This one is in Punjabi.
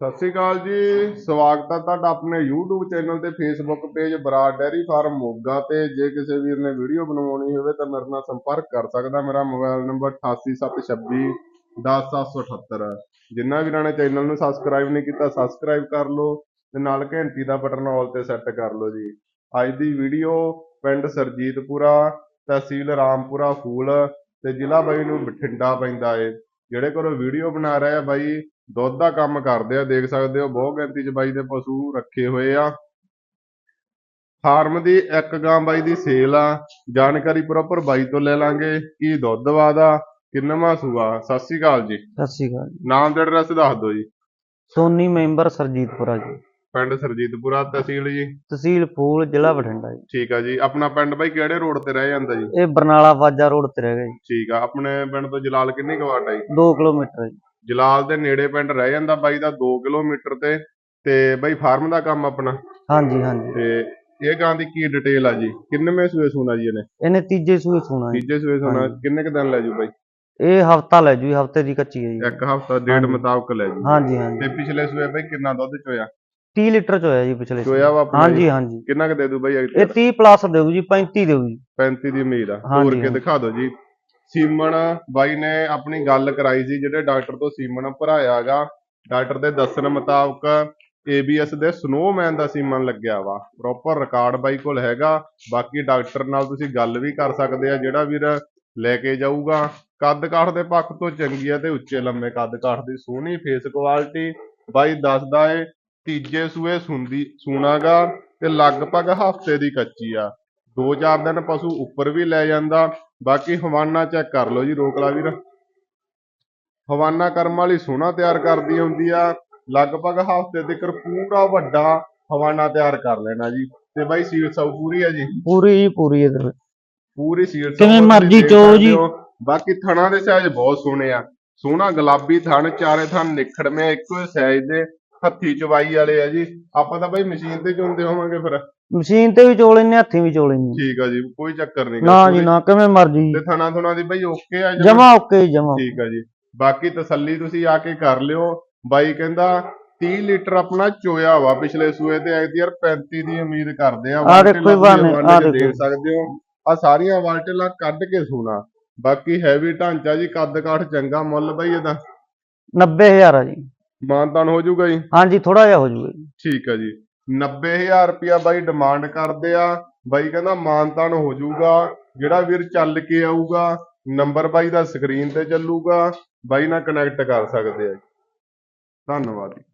ਸਤਿ ਸ਼੍ਰੀ ਅਕਾਲ ਜੀ। ਸਵਾਗਤ ਹੈ ਤੁਹਾਡਾ ਆਪਣੇ YouTube ਚੈਨਲ ਤੇ Facebook page Brar dairy farm Moga ਤੇ। ਜੇ ਕਿਸੇ ਵੀਰ ਨੇ ਵੀਡੀਓ ਬਣਵਾਉਣੀ ਹੋਵੇ ਤਾਂ ਮੇਰੇ ਨਾਲ ਸੰਪਰਕ ਕਰ ਸਕਦਾ। ਮੇਰਾ ਮੋਬਾਈਲ ਨੰਬਰ 8876 10778 ਜਿੰਨਾ ਵੀਰਾਂ ਨੇ ਚੈਨਲ ਨੂੰ ਸਬਸਕ੍ਰਾਈਬ ਨਹੀਂ ਕੀਤਾ ਸਬਸਕ੍ਰਾਈਬ ਕਰ ਲਓ ਤੇ ਨਾਲ ਘੰਟੀ ਦਾ ਬਟਨ ਆਲ ਤੇ ਸੈੱਟ ਕਰ ਲਓ ਜੀ। ਅੱਜ ਦੀ ਵੀਡੀਓ ਪਿੰਡ ਸਰਜੀਤਪੁਰਾ ਤਹਿਸੀਲ ਰਾਮਪੁਰਾ, ਫੂਲ ਤੇ ਜ਼ਿਲ੍ਹਾ ਬਾਈ ਨੂੰ ਬਠਿੰਡਾ ਪੈਂਦਾ ਏ। ਜਿਹੜੇ ਕੋਲ ਵੀਡੀਓ ਬਣਾ ਰਹੇ ਬਾਈ ਦੁੱਧ ਦਾ ਕੰਮ ਕਰਦੇ ਆ ਦੇਖ ਸਕਦੇ ਹੋ ਬਹੁਤ ਗਿਣਤੀ ਚ ਬਾਈ ਦੇ ਪਸ਼ੂ ਰੱਖੇ ਹੋਏ ਆ। ਫਾਰਮ ਦੀ ਇੱਕ ਗਾਂ ਬਾਈ ਦੀ ਸੇਲ ਆ ਜਾਣਕਾਰੀ ਪ੍ਰੋਪਰ ਬਾਈ ਤੋਂ ਲੈ ਲਾਂਗੇ ਕੀ ਦੁੱਧ ਵਾਦਾ ਕਿੰਨਵਾਂ ਸੂਆ ਸਤਿ ਸ਼੍ਰੀ ਅਕਾਲ ਜੀ। ਸਤਿ ਸ਼੍ਰੀ ਅਕਾਲ ਨਾਮ ਤੇ ਐਡਰੈਸ ਦੱਸ ਦਿਓ ਜੀ। ਸੋਨੀ ਮੈਂਬਰ ਸਰਜੀਤਪੁਰਾ ਜੀ। ਪਿੰਡ ਸਰਜੀਤਪੁਰਾ ਤਹਿਸੀਲ ਜੀ? ਤਹਿਸੀਲ ਫੂਲ ਜ਼ਿਲ੍ਹਾ ਬਠਿੰਡਾ ਜੀ। ਠੀਕ ਆ ਜੀ। ਆਪਣਾ ਪਿੰਡ ਬਾਈ ਕਿਹੜੇ ਰੋਡ ਤੇ ਰਹਿ ਜਾਂਦਾ ਜੀ? ਇਹ ਬਰਨਾਲਾ ਵਾਜਾ ਰੋਡ ਤੇ ਰਹਿ ਗਿਆ ਜੀ। ਠੀਕ ਆ। ਆਪਣੇ ਪਿੰਡ ਤੋਂ ਜਲਾਲ ਕਿੰਨੀ ਕੁ ਵਾਟ ਆ ਜੀ? 2 ਕਿਲੋਮੀਟਰ ਜੀ। ਜਲਾਲ ਦੇ ਨੇੜੇ ਪਿੰਡ ਰਹਿ ਜਾਂਦਾ ਬਾਈ ਦਾ 2 ਕਿਲੋਮੀਟਰ ਤੇ। ਤੇ ਬਾਈ ਫਾਰਮ ਦਾ ਕੰਮ ਆਪਣਾ? ਹਾਂਜੀ ਹਾਂਜੀ। ਤੇ ਇਹ ਗਾਂ ਦੀ ਕੀ ਡਿਟੇਲ ਆ ਜੀ? ਕਿੰਨਵੇਂ ਸੂਏ ਸੂਣਾ ਜੀ ਇਹਨੇ? ਇਹਨੇ ਤੀਜੇ ਸੂਏ ਸੋਣਾ ਜੀ। ਤੀਜੇ ਸੂਏ ਸੂਣਾ। ਕਿੰਨੇ ਕ ਦਿਨ ਲੈ ਜੂ ਬਾਈ? ਇਹ ਹਫਤਾ ਲੈ ਜੂ ਹਫ਼ਤੇ ਦੀ ਕੱਚੀ ਹੈ ਜੀ। ਇੱਕ ਹਫਤਾ ਡੇਢ। ਮੁਤਾਬਕ ਲੈ ਜੂ। ਹਾਂਜੀ ਹਾਂਜੀ। ਤੇ ਪਿਛਲੇ ਸੂਏ ਬਾਈ ਕਿੰਨਾ ਦੁੱਧ ਚੋਇਆ? 30 ਲੀਟਰ ਚ ਹੋਇਆ ਜੀ ਪਿਛਲੇ। ਚੋਇਆ ਵਾ ਆਪਣਾ? ਹਾਂਜੀ ਹਾਂਜੀ। ਕਿੰਨਾ ਕ ਦੇ ਦੂ ਬਾਈ ਇਹ ਅਗਲੇ 30 ਪਲੱਸ ਦੇਊ ਜੀ 35 ਦੇਊ ਜੀ। 35 ਦੀ ਉਮੀਦ ਆ। ਤੋੜ ਕੇ। ਦਿਖਾ ਦਿਓ ਜੀ। ਸੀਮਨ ਬਾਈ ਨੇ ਆਪਣੀ ਗੱਲ ਕਰਾਈ ਸੀ ਜਿਹੜੇ ਡਾਕਟਰ ਤੋਂ ਸੀਮਨ ਭਰਾਇਆਗਾ ਡਾਕਟਰ ਦੇ ਦੱਸਣ ਮੁਤਾਬਕ ABS ਦੇ ਸਨੋਮੈਨ ਦਾ ਸੀਮਨ ਲੱਗਿਆ ਵਾ। ਪ੍ਰੋਪਰ ਰਿਕਾਰਡ ਬਾਈ ਕੋਲ ਹੈਗਾ। ਬਾਕੀ ਡਾਕਟਰ ਨਾਲ ਤੁਸੀਂ ਗੱਲ ਵੀ ਕਰ ਸਕਦੇ ਆ ਜਿਹੜਾ ਵੀਰ ਲੈ ਕੇ ਜਾਊਗਾ। ਕੱਦ ਕਾਠ ਦੇ ਪੱਖ ਤੋਂ ਚੰਗੀ ਆ ਤੇ ਉੱਚੇ ਲੰਮੇ ਕੱਦ ਕਾਠ ਦੀ ਸੋਹਣੀ ਫੇਸ ਕੁਆਲਿਟੀ ਬਾਈ ਦੱਸਦਾ ਏ ਤੀਜੇ ਸੂਏ ਸੁੰਦੀ ਸੂਣਾਗਾ ਤੇ ਲਗਭਗ ਹਫ਼ਤੇ ਦੀ ਕੱਚੀ ਆ। ਦੋ ਚਾਰ ਦਿਨ ਪਸ਼ੂ ਉੱਪਰ ਵੀ ਲੈ ਜਾਂਦਾ। ਬਾਕੀ ਹਵਾਨਾ ਚੈੱਕ ਕਰ ਲਓ ਜੀ ਰੋਕ ਲਾ ਵੀਰ। ਹਵਾਨਾ ਕਰਮ ਵਾਲੀ ਸੋਹਣਾ ਤਿਆਰ ਕਰਦੀ ਹੁੰਦੀ ਆ। ਲਗਭਗ ਹਫ਼ਤੇ ਤੱਕ ਪੂਰਾ ਵੱਡਾ ਹਵਾਨਾ ਤਿਆਰ ਕਰ ਲੈਣਾ ਜੀ। ਤੇ ਬਾਈ ਸੀਲ ਸਭ ਪੂਰੀ ਆ ਜੀ? ਪੂਰੀ ਜੀ ਪੂਰੀ ਇਧਰ ਪੂਰੀ ਸੀਲ ਕਿਵੇਂ ਮਰਜ਼ੀ ਚੋਓ ਜੀ। ਬਾਕੀ ਥਣਾ ਦੇ ਸਾਈਜ਼ ਬਹੁਤ ਸੋਹਣੇ ਆ। ਸੋਹਣਾ ਗੁਲਾਬੀ ਥਣ ਚਾਰੇ ਥਣ ਨਿਖੜਵੇਂ ਇੱਕੋ ਸਾਈਜ਼ ਦੇ। ਹੱਥੀ ਚਵਾਈ ਵਾਲੇ ਆ ਜੀ। ਆਪਾਂ ਤਾਂ ਬਾਈ ਮਸ਼ੀਨ ਤੇ ਚੁੰਦੇ ਹੋਵਾਂਗੇ ਫਿਰ। ਮਸ਼ੀਨ ਤੇ ਵੀ ਚੋ ਲੈਨੇ ਹੱਥੀਂ ਵੀ ਚੋ ਲੈਨੇ ਠੀਕ ਆ ਜੀ ਕੋਈ ਚੱਕਰ ਨਹੀਂ। ਨਾ ਜੀ ਨਾ ਕਿਵੇਂ ਮਰਜ਼ੀ ਤੇ ਥਣਾ ਥੁਣਾ ਦੀ ਬਾਈ ਓਕੇ ਆ ਜਮਾਂ? ਓਕੇ ਜਮਾ। ਠੀਕ ਆ ਜੀ। ਬਾਕੀ ਤਸੱਲੀ ਤੁਸੀਂ ਆ ਕੇ ਕਰ ਲਿਓ। ਬਾਈ ਕਹਿੰਦਾ 30 ਲੀਟਰ ਆਪਣਾ ਚੋਇਆ ਵਾ ਪਿਛਲੇ ਸੂਏ ਤੇ। ਐਤੀ ਯਾਰ 35 ਦੀ ਉਮੀਦ ਕਰਦੇ ਆ। ਆਹ ਦੇਖੋ ਬਹਾਨੇ 'ਚ ਦੇਖ। ਸਕਦੇ ਹੋ। ਆ ਸਾਰੀਆਂ ਵਾਲਟੇਲਾਂ ਕੱਢ ਕੇ ਸੋਣਾ ਬਾਕੀ ਹੈਵੀ ਢਾਂਚਾ ਜੀ ਕੱਦ ਕਾਠ ਚੰਗਾ ਮੁੱਲ ਬਾਈ ਇਹਦਾ। 90000 ਆ ਜੀ। ਮਾਨਤਾਨ ਹੋ ਜਾਊਗਾ ਜੀ? ਹਾਂਜੀ ਥੋੜਾ ਜਿਹਾ ਹੋ ਜੂਗਾ ਜੀ। ਠੀਕ ਆ ਜੀ। 90000 ਰੁਪਿਆ ਬਾਈ ਡਿਮਾਂਡ ਕਰਦੇ ਆ। ਬਾਈ ਕਹਿੰਦਾ ਮਾਨਤਾਨ ਹੋ ਜਾਊਗਾ। ਜਿਹੜਾ ਵੀਰ ਚੱਲ ਕੇ ਆਊਗਾ ਨੰਬਰ ਬਾਈ ਦਾ ਸਕਰੀਨ ਤੇ ਚੱਲੂਗਾ। ਬਾਈ ਨਾਲ ਕਨੈਕਟ ਕਰ ਸਕਦੇ ਆ। ਧੰਨਵਾਦ ਜੀ।